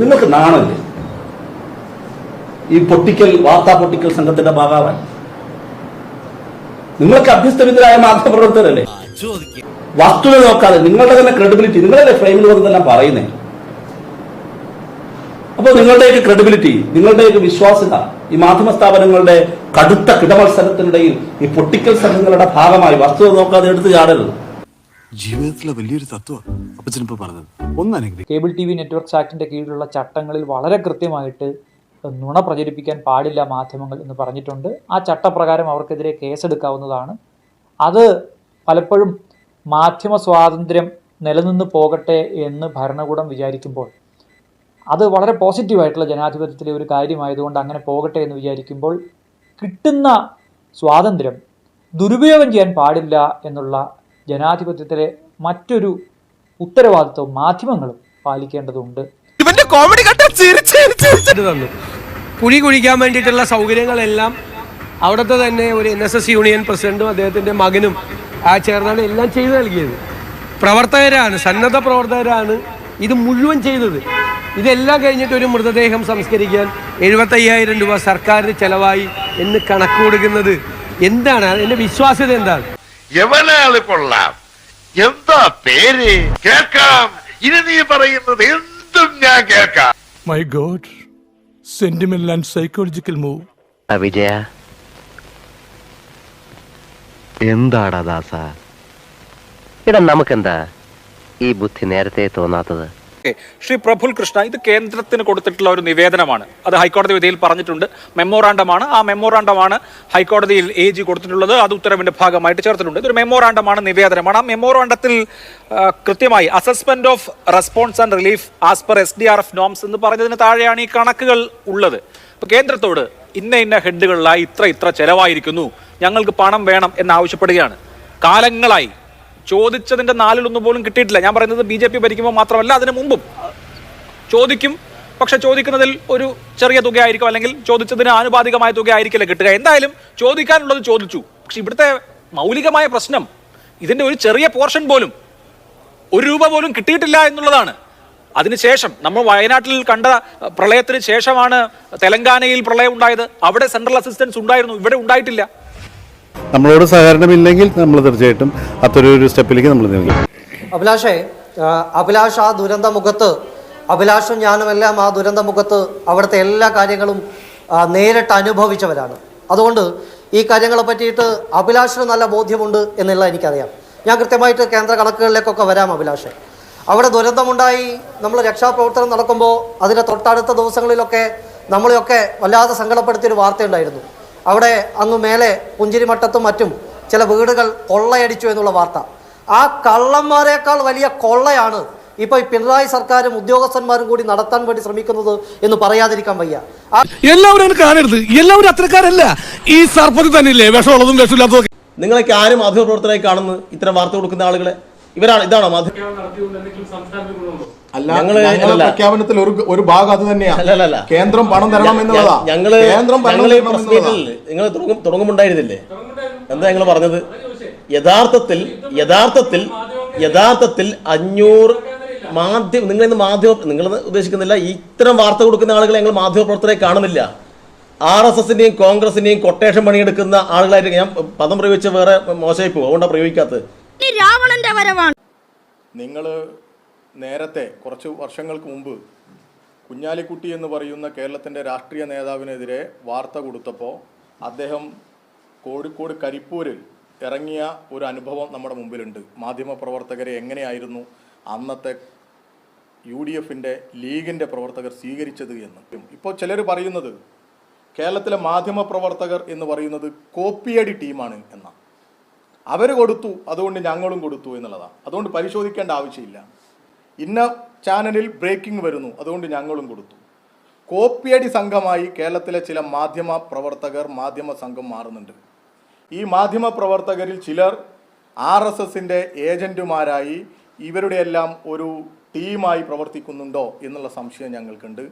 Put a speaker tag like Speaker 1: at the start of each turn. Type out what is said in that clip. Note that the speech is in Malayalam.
Speaker 1: നിങ്ങൾക്ക് നാണല്ലേ? ഈ പൊട്ടിക്കൽ വാർത്താ പൊട്ടിക്കൽ സംഘത്തിന്റെ ഭാഗമാവാൻ നിങ്ങൾക്ക് അഭ്യസ്തവിദ്യരായ മാധ്യമപ്രവർത്തകരല്ലേ? വസ്തുത നോക്കാതെ നിങ്ങളുടെ തന്നെ ക്രെഡിബിലിറ്റി നിങ്ങളല്ലേ ഫ്രെയിമിൽ വന്നതെല്ലാം പറയുന്നേ? അപ്പോൾ നിങ്ങളുടെയൊക്കെ ക്രെഡിബിലിറ്റി നിങ്ങളുടെയൊക്കെ വിശ്വാസ്യത ഈ മാധ്യമ സ്ഥാപനങ്ങളുടെ കടുത്ത കിടമത്സരത്തിനിടയിൽ ഈ പൊട്ടിക്കൽ സംഘങ്ങളുടെ ഭാഗമായി വസ്തുത നോക്കാതെ എടുത്തു ചാടരുത്.
Speaker 2: ജീവിതത്തിലെ വലിയൊരു തത്വം അപ്പച്ചനിപ്പോ പറഞ്ഞത്. ഒന്നനെങ്കിലും
Speaker 3: കേബിൾ ടി വി നെറ്റ്വർക്ക് ആക്ടിന്റെ കീഴിലുള്ള ചട്ടങ്ങളിൽ വളരെ കൃത്യമായിട്ട് നുണ പ്രചരിപ്പിക്കാൻ പാടില്ല മാധ്യമങ്ങൾ എന്ന് പറഞ്ഞിട്ടുണ്ട്. ആ ചട്ടപ്രകാരം അവർക്കെതിരെ കേസെടുക്കാവുന്നതാണ്. അത് പലപ്പോഴും മാധ്യമ സ്വാതന്ത്ര്യം നിലനിന്ന് പോകട്ടെ എന്ന് ഭരണകൂടം വിചാരിക്കുമ്പോൾ അത് വളരെ പോസിറ്റീവായിട്ടുള്ള ജനാധിപത്യത്തിലെ ഒരു കാര്യമായതുകൊണ്ട് അങ്ങനെ പോകട്ടെ എന്ന് വിചാരിക്കുമ്പോൾ കിട്ടുന്ന സ്വാതന്ത്ര്യം ദുരുപയോഗം ചെയ്യാൻ പാടില്ല എന്നുള്ള ജനാധിപത്യത്തിലെ മറ്റൊരു ഉത്തരവാദിത്വം മാധ്യമങ്ങളും പാലിക്കേണ്ടതുണ്ട്.
Speaker 4: ഇവന്റെ കോമഡി കണ്ട ചിരിച്ചിട്ട് തന്നു. കുഴി കുഴിക്കാൻ വേണ്ടിയിട്ടുള്ള സൗകര്യങ്ങളെല്ലാം അവിടുത്തെ തന്നെ ഒരു എൻ എസ് എസ് യൂണിയൻ പ്രസിഡന്റും അദ്ദേഹത്തിന്റെ മകനും ആ ചേർന്നാണ് എല്ലാം ചെയ്തു നൽകിയത്. പ്രവർത്തകരാണ് സന്നദ്ധ പ്രവർത്തകരാണ് ഇത് മുഴുവൻ ചെയ്തത്. ഇതെല്ലാം കഴിഞ്ഞിട്ട് ഒരു മൃതദേഹം സംസ്കരിക്കാൻ എഴുപത്തയ്യായിരം രൂപ സർക്കാരിന് ചെലവായി എന്ന് കണക്ക് കൊടുക്കുന്നത് എന്താണ്? അതിന്റെ വിശ്വാസ്യത എന്താണ്?
Speaker 5: എവനാൾ കൊള്ളാം? എന്താ പേര്? കേൾക്കാം. ഇനി നീ പറയുന്നത് എന്തും ഞാൻ കേൾക്കാം.
Speaker 6: My god sentimental and psychological move
Speaker 7: അവിജയ എന്താടാ ദാസ? ഇടാ നമുക്കെന്താ? ഈ ബുദ്ധി നേരത്തെ തോന്നാത്തത്.
Speaker 8: ശ്രീ പ്രഫുൽ കൃഷ്ണ ഇത് കേന്ദ്രത്തിന് കൊടുത്തിട്ടുള്ള ഒരു നിവേദനമാണ്. അത് ഹൈക്കോടതി വിധിയിൽ പറഞ്ഞിട്ടുണ്ട്. മെമ്മോറാണ്ടമാണ്. ആ മെമ്മോറാണ്ടമാണ് ഹൈക്കോടതിയിൽ എ ജി കൊടുത്തിട്ടുള്ളത്. അത് ഉത്തരവിന്റെ ഭാഗമായിട്ട് ചേർത്തിട്ടുണ്ട്. ഇതൊരു മെമ്മോറാണ്ടമാണ് നിവേദനമാണ്. ആ മെമ്മോറാണ്ടത്തിൽ കൃത്യമായി assessment of response and relief as per S D R F norms എന്ന് പറഞ്ഞതിന് താഴെയാണ് ഈ കണക്കുകൾ ഉള്ളത്. അപ്പൊ കേന്ദ്രത്തോട് ഇന്ന ഇന്ന ഹെഡുകളിലായി ഇത്ര ഇത്ര ചെലവായിരിക്കുന്നു. ഞങ്ങൾക്ക് പണം വേണം എന്ന് ആവശ്യപ്പെടുകയാണ്. കാലങ്ങളായി ചോദിച്ചതിന്റെ നാലിലൊന്നും പോലും കിട്ടിയിട്ടില്ല. ഞാൻ പറയുന്നത് ബി ജെ പി ഭരിക്കുമ്പോൾ മാത്രമല്ല അതിനു മുമ്പും. ചോദിക്കും പക്ഷെ ചോദിക്കുന്നതിൽ ഒരു ചെറിയ തുകയായിരിക്കും അല്ലെങ്കിൽ ചോദിച്ചതിന് ആനുപാതികമായ തുക ആയിരിക്കില്ല കിട്ടുക. എന്തായാലും ചോദിക്കാനുള്ളത് ചോദിച്ചു. പക്ഷെ ഇവിടുത്തെ മൗലികമായ പ്രശ്നം ഇതിന്റെ ഒരു ചെറിയ പോർഷൻ പോലും ഒരു രൂപ പോലും കിട്ടിയിട്ടില്ല എന്നുള്ളതാണ്. അതിനുശേഷം നമ്മൾ വയനാട്ടിൽ കണ്ട പ്രളയത്തിന് ശേഷമാണ് തെലങ്കാനയിൽ പ്രളയം ഉണ്ടായത്. അവിടെ സെൻട്രൽ അസിസ്റ്റൻസ് ഉണ്ടായിരുന്നു ഇവിടെ ഉണ്ടായിട്ടില്ല.
Speaker 9: നമ്മളോട് സഹകരണമില്ലെങ്കിൽ നമ്മൾ തീർച്ചയായിട്ടും അത്തരം ഒരു സ്റ്റെപ്പിലേക്ക് നമ്മൾ നീങ്ങും.
Speaker 10: അഭിലാഷേ അഭിലാഷ് ആ ദുരന്ത മുഖത്ത് അഭിലാഷും ഞാനും എല്ലാം ആ ദുരന്ത മുഖത്ത് അവിടുത്തെ എല്ലാ കാര്യങ്ങളും നേരിട്ട് അനുഭവിച്ചവരാണ്. അതുകൊണ്ട് ഈ കാര്യങ്ങളെ പറ്റിയിട്ട് അഭിലാഷിന് നല്ല ബോധ്യമുണ്ട് എന്നുള്ള എനിക്കറിയാം. ഞാൻ കൃത്യമായിട്ട് കേന്ദ്ര കണക്കുകളിലേക്കൊക്കെ വരാം അഭിലാഷേ. അവിടെ ദുരന്തമുണ്ടായി നമ്മൾ രക്ഷാപ്രവർത്തനം നടക്കുമ്പോൾ അതിന്റെ തൊട്ടടുത്ത ദിവസങ്ങളിലൊക്കെ നമ്മളെയൊക്കെ വല്ലാതെ സങ്കടപ്പെടുത്തിയൊരു വാർത്തയുണ്ടായിരുന്നു അവിടെ അങ്ങ് മേലെ പുഞ്ചിരിമട്ടത്തും മറ്റും ചില വീടുകൾ കൊള്ളയടിച്ചു എന്നുള്ള വാർത്ത. ആ കള്ളന്മാരെക്കാൾ വലിയ കൊള്ളയാണ് ഇപ്പൊ ഈ പിണറായി സർക്കാരും ഉദ്യോഗസ്ഥന്മാരും കൂടി നടത്താൻ വേണ്ടി ശ്രമിക്കുന്നത് എന്ന് പറയാതിരിക്കാൻ വയ്യ.
Speaker 6: എല്ലാവരും കാണരുത്. എല്ലാവരും അത്രക്കാരല്ല ഈ സർപ്പത്തിൽ തന്നെയില്ലേ വിഷമുള്ളതും വിഷമില്ലാത്തതും
Speaker 1: നിങ്ങളൊക്കെ ആരും മാധ്യമപ്രവർത്തകരായി കാണുന്നു ഇത്തരം വാർത്ത കൊടുക്കുന്ന ആളുകളെ. ഇവരാണ് ഇതാണോ മാധ്യമ
Speaker 9: അല്ല
Speaker 1: ഞങ്ങൾ
Speaker 9: പ്രഖ്യാപനത്തിൽ ഒരു ഒരു ഭാഗം അത് തന്നെയാ.
Speaker 1: അല്ല, അല്ല, അല്ല.
Speaker 9: കേന്ദ്രം പണം തരണം എന്നുള്ളതാ
Speaker 1: ഞങ്ങൾ
Speaker 9: കേന്ദ്രം
Speaker 1: നിങ്ങൾ തുടങ്ങും തുടങ്ങുമുണ്ടായിരുന്നില്ലേ? എന്താ ഞങ്ങൾ പറഞ്ഞത്? യഥാർത്ഥത്തിൽ യഥാർത്ഥത്തിൽ യഥാർത്ഥത്തിൽ അഞ്ഞൂറ് മാധ്യമ നിങ്ങൾ ഇന്ന് മാധ്യമ നിങ്ങൾ ഉദ്ദേശിക്കുന്നില്ല. ഇത്തരം വാർത്ത കൊടുക്കുന്ന ആളുകളെ ഞങ്ങൾ മാധ്യമപ്രവർത്തകരെ കാണുന്നില്ല. ആർ എസ് എസിന്റെയും കോൺഗ്രസിന്റെയും കൊട്ടേഷൻ പണിയെടുക്കുന്ന ആളുകളായിട്ട് ഞാൻ പദം പ്രയോഗിച്ച വേറെ മോശമായി പോകും അതുകൊണ്ടാണ് പ്രയോഗിക്കാത്തത്.
Speaker 11: രാവണന്റെ വരവാണ്.
Speaker 9: നിങ്ങൾ നേരത്തെ കുറച്ച് വർഷങ്ങൾക്ക് മുമ്പ് കുഞ്ഞാലിക്കുട്ടി എന്ന് പറയുന്ന കേരളത്തിന്റെ രാഷ്ട്രീയ നേതാവിനെതിരെ വാർത്ത കൊടുത്തപ്പോൾ അദ്ദേഹം കോഴിക്കോട് കരിപ്പൂരിൽ ഇറങ്ങിയ ഒരു അനുഭവം നമ്മുടെ മുമ്പിലുണ്ട്. മാധ്യമപ്രവർത്തകരെ എങ്ങനെയായിരുന്നു അന്നത്തെ യു ഡി എഫിന്റെ ലീഗിന്റെ പ്രവർത്തകർ സ്വീകരിച്ചത് എന്ന്. ഇപ്പോൾ ചിലർ പറയുന്നത് കേരളത്തിലെ മാധ്യമപ്രവർത്തകർ എന്ന് പറയുന്നത് കോപ്പിയടി ടീമാണ് എന്നാണ് അവർ കൊടുത്തു അതുകൊണ്ട് ഞങ്ങളും കൊടുത്തു എന്നുള്ളതാണ് അതുകൊണ്ട് പരിശോധിക്കേണ്ട ആവശ്യമില്ല. ഇന്ന ചാനലിൽ ബ്രേക്കിംഗ് വരുന്നു. അതുകൊണ്ട് ഞങ്ങളും കൊടുത്തു. കോപ്പിയടി സംഘമായി കേരളത്തിലെ ചില മാധ്യമ പ്രവർത്തകർ മാധ്യമ സംഘം മാറുന്നുണ്ട്. ഈ മാധ്യമ പ്രവർത്തകരിൽ ചിലർ ആർ എസ് എസിന്റെ ഏജന്റുമാരായി ഇവരുടെ എല്ലാം ഒരു ടീമായി പ്രവർത്തിക്കുന്നുണ്ടോ എന്നുള്ള സംശയം ഞങ്ങൾക്കുണ്ട്.